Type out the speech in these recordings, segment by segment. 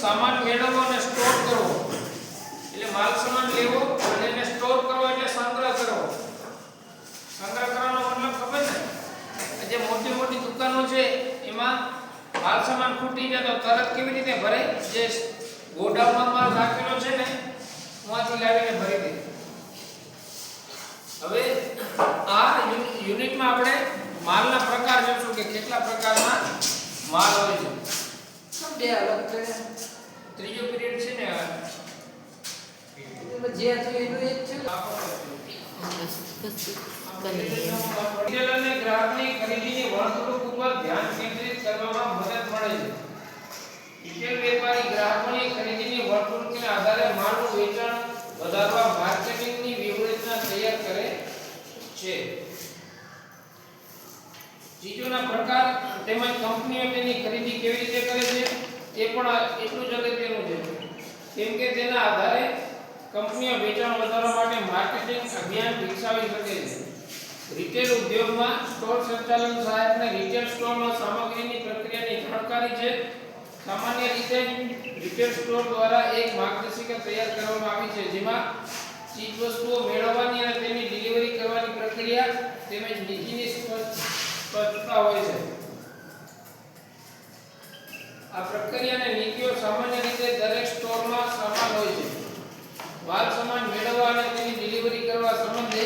સામાન મેળવવો અને સ્ટોર કરવો એટલે માલ સામાન લેવો અને એને સ્ટોર કરવો એટલે સંગ્રહ કરવો સંગ્રહ કરવાનો મતલબ ખબર ને જે મોટી મોટી દુકાનો છે, એમાં માલ સામાન ખૂટી જાય તો તરત કેવી રીતે ભરે? જે ગોડાઉનમાં માલ રાખેલો છે ને ત્યાંથી લાવીને ભરી દે. હવે આ યુનિટમાં આપણે માલના પ્રકાર જોશું કે કેટલા પ્રકારના માલ હોય છે. બે અલગ છે ત્રીજો પીરિયડ છે ને આ. જે હતું એનું એ જ છે ને. અને ગ્રાહકની ખરીદીની વર્તણૂક ઉપર ધ્યાન કેન્દ્રિત કરવામાં મદદ મળે છે. રિટેલ વેપારી ગ્રાહકોની ખરીદીની વર્તણૂકના આધારે માલનું વેચાણ વધારવા માર્કેટિંગની વ્યૂહરચના તૈયાર કરે છે. ચીજોના પ્રકાર તેમજ કંપનીઓ તેની ખરીદી કેવી રીતે કરે છે? એ પણ એટલું જ અગત્યનું છે. કેમ કે તેના આધારે કંપનીઓ વેચાણ વધારવા માટે માર્કેટિંગ અભિયાન વિકસાવી શકે છે. રિટેલ ઉદ્યોગમાં સ્ટોર સંચાલન સહાયકને રિટેલ સ્ટોરમાં સામગ્રીની પ્રક્રિયાની જાણકારી છે. સામાન્ય રીતે રિટેલ સ્ટોર દ્વારા એક માર્ગદર્શિકા તૈયાર કરવામાં આવી છે, જેમાં ચીજ વસ્તુઓ મેળવવાની અને તેની ડિલિવરી કરવાની પ્રક્રિયા તેમજ નીતિની સ્પષ્ટ- સ્પષ્ટતા હોય છે. આ પ્રક્રિયા અને નીતિઓ સામાન્ય રીતે દરેક સ્ટોરમાં સમાન હોય છે. માલ સામાન મેળવવા અને તેની ડિલિવરી કરવા સંબંધે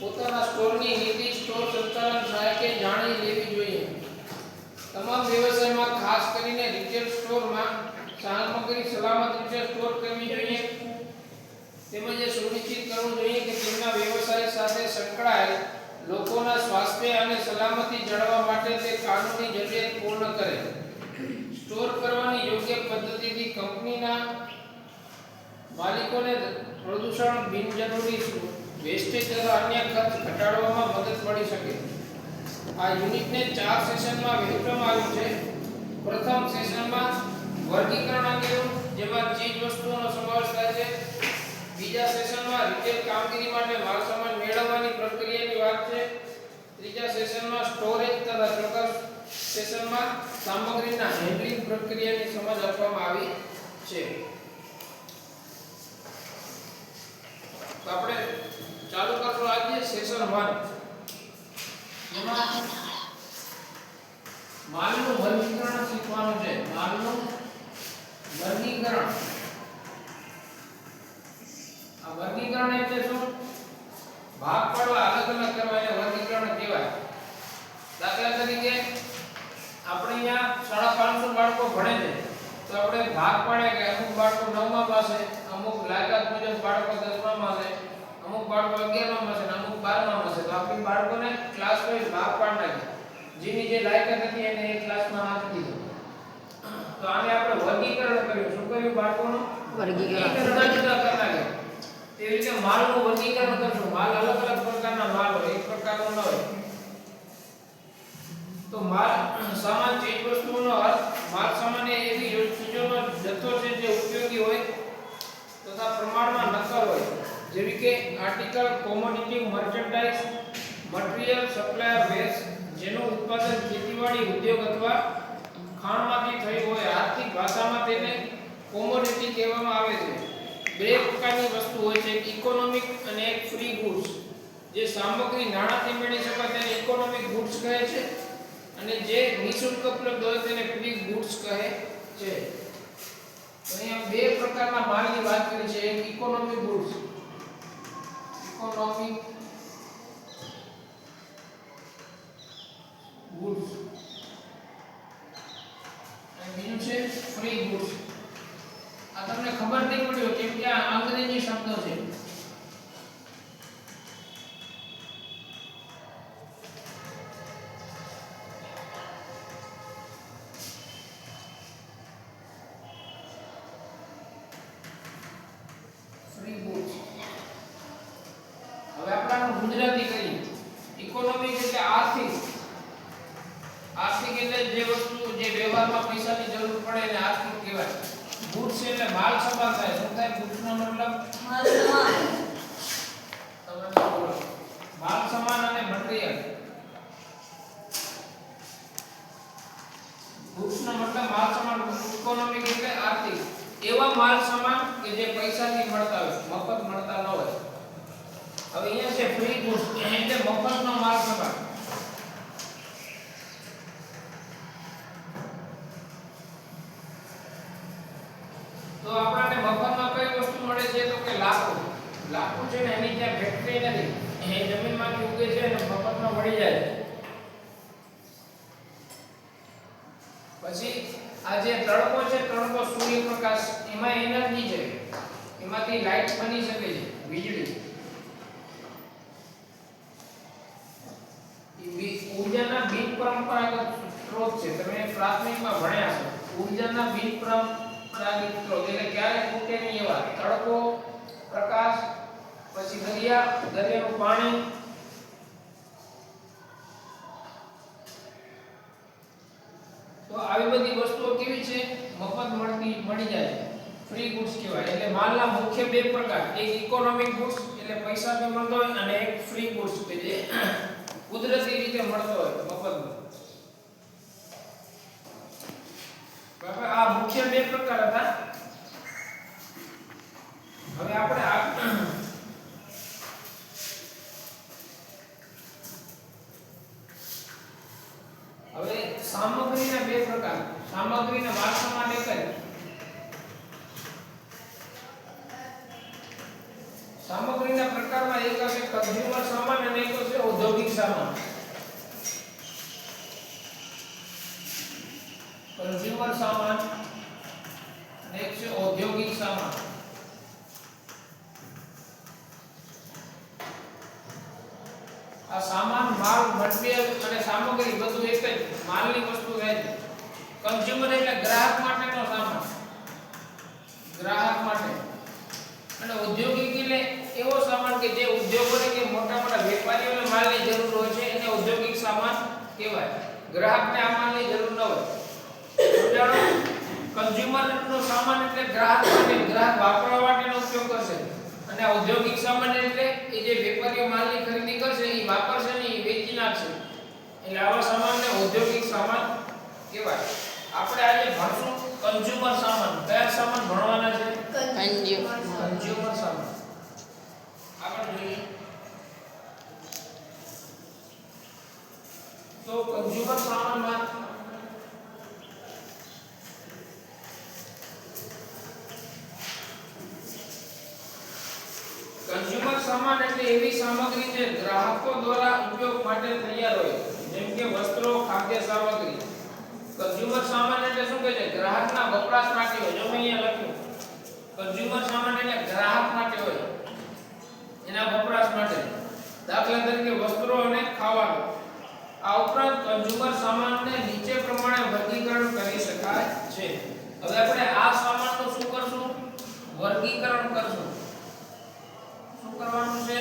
પોતાના સ્ટોરની નીતિ, સ્ટોર સંચાલન સહાયકે જાણી લેવી જોઈએ. તમામ વ્યવસાયમાં, ખાસ કરીને રિટેલ સ્ટોરમાં, સામગ્રી સલામત રીતે સ્ટોર કરવી જોઈએ. તેમજ એ સુનિશ્ચિત કરવું જોઈએ કે તેમના વ્યવસાય સાથે સંકળાયેલ લોકોના સ્વાસ્થ્ય અને સલામતી જાળવવા માટે તે કાનૂની જરૂરિયાત પૂર્ણ કરે. કરવાની પદ્ધતિથી કંપનીના માલિકોને પ્રદૂષણ બિનજરૂરી વેસ્ટેજ તથા અન્ય ખર્ચ ઘટાડવામાં મદદ મળી શકે. આ યુનિટને ચાર સેશનમાં વહેંચવામાં આવ્યું છે. પ્રથમ સેશનમાં વર્ગીકરણ અંગેનું જેમાં ચીજ વસ્તુઓનો સમાવેશ થાય છે. બીજા સેશનમાં રિટેલ કામગીરી માટે માલસામાન મેળવવાની પ્રક્રિયાની વાત છે. ત્રીજા સેશનમાં સ્ટોરેજ તથા ચોથા સેશનમાં સામગ્રીના હેન્ડલિંગ પ્રક્રિયાની સમજ આપવામાં આવી છે. તો આપણે ચાલુ કરશું આજે સેશન 1 એમાં માલનું વર્ગીકરણ શીખવાનું છે. માલનું વર્ગીકરણ. આ વર્ગીકરણ એટલે શું ભાગ પાડવા અલગ અલગ કરવા એને વર્ગીકરણ કહેવાય દાખલા તરીકે આપણે અહીંયા સાડા પાંચસો બાળકો ભણે છે તો આપણે ભાગ પાડે કે અમુક બાળકો નવમા પાસે અમુક લાયકાત મુજબ બાળકો દસમામાં છે અમુક બાળકો અગિયારમાં છે અને અમુક બારમામાં છે. તો આપણે બાળકોને ક્લાસ વાઇઝ ભાગ પાડી નાખીએ જેની જે લાયકાત હતી એને એ ક્લાસમાં નાખી દીધો. તો આને આપણે વર્ગીકરણ કર્યું. શું કર્યું બાળકોનું? વર્ગીકરણ. કરી નાખ્યા તેવી રીતે માલનું વર્ગીકરણ કરશું. માલ અલગ અલગ પ્રકારના માલ હોય. એક પ્રકારનો ન હોય. તો માલ સામાન ચીજ વસ્તુઓનો અર્થ માલ સામાન એ એવી જો- ચીજોનો જથ્થો છે જે ઉપયોગી હોય તથા પ્રમાણમાં નકલ હોય જેવી કે article commodity merchandise material supplier waste જેનું ઉત્પાદન ખેતીવાડી, ઉદ્યોગ અથવા ખાણમાંથી થયું હોય, આર્થિક ભાષામાં તેને કોમોડિટી કહેવામાં આવે છે. બે પ્રકારની વસ્તુ હોય છે ઇકોનોમિક અને એક ફ્રી ગુડ્સ જે સામગ્રી નાણાંથી મેળવી શકાય તેને ઇકોનોમિક ગુડ્સ કહે છે અને જે નિઃશુલ્ક ઉપલબ્ધ હોય તેને ફ્રી ગુડ્સ કહે છે. અહીંયા બે પ્રકારના માલની વાત કરી છે, એક ઇકોનોમિક ગુડ્સ ઇકોનોમિક ગુડ્સ અને બીજું છે ફ્રી ગુડ્સ આ તમને ખબર નહીં પડ્યો કેમ કે આ અંગ્રેજી શબ્દો છે ફ્રી ગુડ્સ હવે આપણે આનું ગુજરાતી કરીએ ઇકોનોમિક એટલે આર્થિક આર્થિક એટલે જે વસ્તુ જે વ્યવહારમાં પૈસાની જરૂર પડે એને આર્થિક કહેવાય ગુડ્સ એટલે માલ સમાન થાય. શું થાય ગુડ્સનો મતલબ? તમે બોલો માલ સમાન અને મટીરીયલ. ગુડ્સનો મતલબ માલ સમાન ઇકોનોમિક એટલે આર્થિક. માલ સમાન કે જે પૈસાથી મળતા હોય મફત મળતા ન હોય. હવે અહીંયા છે ફ્રી ગુડ્સ એટલે મફતનો માલ સામાન તો આપણને મફતમાં કઈ વસ્તુ મળે છે તો કે લાકડું લાકડું છે ને એની જ્યાં ફેક્ટરી નથી એ જમીનમાંથી ઉગે છે અને મફતમાં મળી જાય. પછી આ જે તડકો છે, તડકો સૂર્યપ્રકાશ, એમાં એનર્જી છે. એમાંથી લાઈટ બની શકે છે, વીજળી. ઊર્જાના બિન પરંપરાગત સ્ત્રોત છે. તમે પ્રાથમિકમાં ભણ્યા છો ઊર્જાના બિન પરંપરાગત સ્ત્રોત એટલે ક્યારે ખૂટે નહીં એવા. તડકો, પ્રકાશ, પછી દરિયા, દરિયાનું પાણી તો આવી બધી વસ્તુઓ કેવી છે? મફત મળતી, મળી જાય ફ્રી ગુડ્સ કહેવાય. એટલે માલના મુખ્ય બે પ્રકાર. એક ઇકોનોમિક ગુડ્સ એટલે પૈસાથી મળતો હોય અને એક ફ્રી ગુડ્સ કે જે કુદરતી રીતે મળતો હોય, મફતમાં. બરાબર? આ મુખ્ય બે પ્રકાર હતા. હવે આપણે આ હવે સામગ્રીના બે પ્રકાર. સામગ્રીના વારસામાં એક જ. સામગ્રીના પ્રકારમાં એક છે કન્ઝ્યુમર સામાન અને એક છે ઔદ્યોગિક સામાન. કન્ઝ્યુમર સામાન અને એક છે ઔદ્યોગિક સામાન આ સામાન માલ મટીરીયલ અને સામગ્રી બધું એક જ, માલની વસ્તુ રહે કન્ઝ્યુમર એટલે ગ્રાહક માટેનો સામાન. ગ્રાહક માટે. અને ઔદ્યોગિક એટલે એવો સામાન કે જે ઉદ્યોગોને કે મોટા મોટા વેપારીઓને માલની જરૂર હોય છે, એને ઔદ્યોગિક સામાન કહેવાય. ગ્રાહકને આ માલની જરૂર ન હોય. સમજાણો? કન્ઝ્યુમર નો સામાન એટલે ગ્રાહક માટે, ગ્રાહક વાપરવા માટેનો ઉપયોગ કરશે. અને ઔદ્યોગિક સામાન એટલે એ જે વેપારીઓ માલની ખરીદી કરશે, એ વાપરશે એટલે આવા સામાનને ઔદ્યોગિક સામાન કહેવાય. આપણે આજે ભણશું કન્ઝ્યુમર સામાન. કયા સામાન ભણવાના છે? કન્ઝ્યુમર સામાન. આપણે જોઈએ. તો કન્ઝ્યુમર સામાનમાં કન્ઝ્યુમર સામાન એટલે એવી સામગ્રી જે ગ્રાહકો દ્વારા ઉપયોગ માટે તૈયાર હોય. કે વસ્ત્રો, ખાદ્ય સામગ્રી. કન્ઝ્યુમર સામાન એટલે શું કહે છે? ગ્રાહકના વપરાશ માટે હોય. જો મેં અહીંયા લખ્યું કન્ઝ્યુમર સામાન એટલે ગ્રાહક માટે હોય. એના વપરાશ માટે. દાખલા તરીકે વસ્ત્રો અને ખાવાનું. આ ઉપરાંત કન્ઝ્યુમર સામાનને નીચે પ્રમાણે વર્ગીકરણ કરી શકાય છે. હવે આપણે આ સામાનનું શું કરશું વર્ગીકરણ કરશું શું કરવાનું છે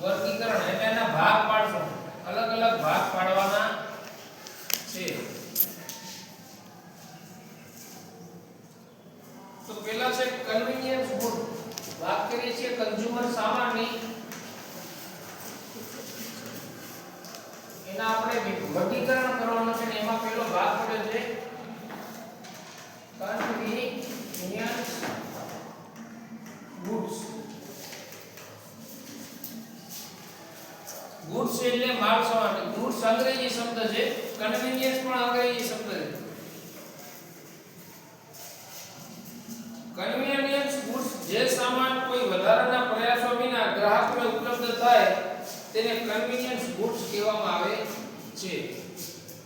વર્ગીકરણ એટલે એના ભાગ પાડશું અલગ અલગ ભાગ પાડવાના છે તો પહેલા છે કન્વીનિયન્સ ગુડ વાત કરીએ છીએ કન્ઝ્યુમર સામાનની. એના આપણે વર્ગીકરણ કરવાનું છે એમાં પહેલો ભાગ પડ્યો છે. કન્વીનિયન્સ ગુડ્સ ગુડ્સ એટલે માલ સામાન ગુડ્સ અંગ્રેજી શબ્દ છે. કન્વીનિયન્સ પણ અંગ્રેજી શબ્દ છે કન્વીનિયન્સ ગુડ્સ જે સામાન કોઈ વધારાના પ્રયાસો વિના ગ્રાહકને ઉપલબ્ધ થાય તેને કન્વીનિયન્સ ગુડ્સ કહેવામાં આવે છે.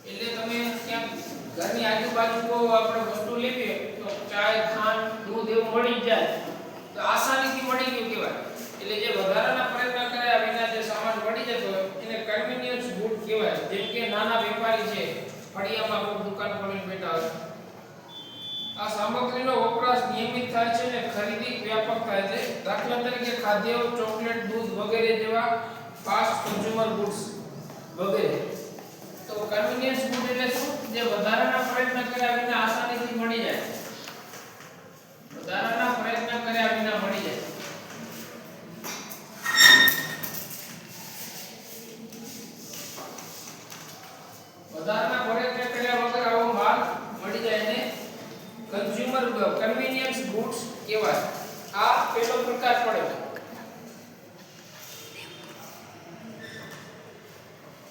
એટલે તમે ક્યાંક ઘરની આજુબાજુ કોઈ આપણે વસ્તુ લેવી તો ચાય, ખાંડ, દૂધ એવું મળી જાય. તો આસાનીથી મળી ગયું કહેવાય. એટલે જે વધારાના પ્રયત્ન કર્યા વિના જે સામાન મળી જતો એને કન્વીનિયન્સ ગુડ કહેવાય. જેમ કે નાના વેપારી છે, ફળિયામાં કોઈ દુકાન ખોલીને બેઠા હોય. આ સામગ્રીનો વપરાશ નિયમિત થાય છે અને ખરીદી વ્યાપક થાય છે. દાખલા તરીકે ખાદ્ય, ચોકલેટ, દૂધ વગેરે જેવા ફાસ્ટ કન્ઝ્યુમર ગુડ્સ વગેરે. તો કન્વીનિયન્સ ગુડ એટલે શું? જે વધારાના પ્રયત્ન કર્યા વિના આસાનીથી મળી જાય. વધારાના પ્રયત્ન કર્યા વિના મળી જાય.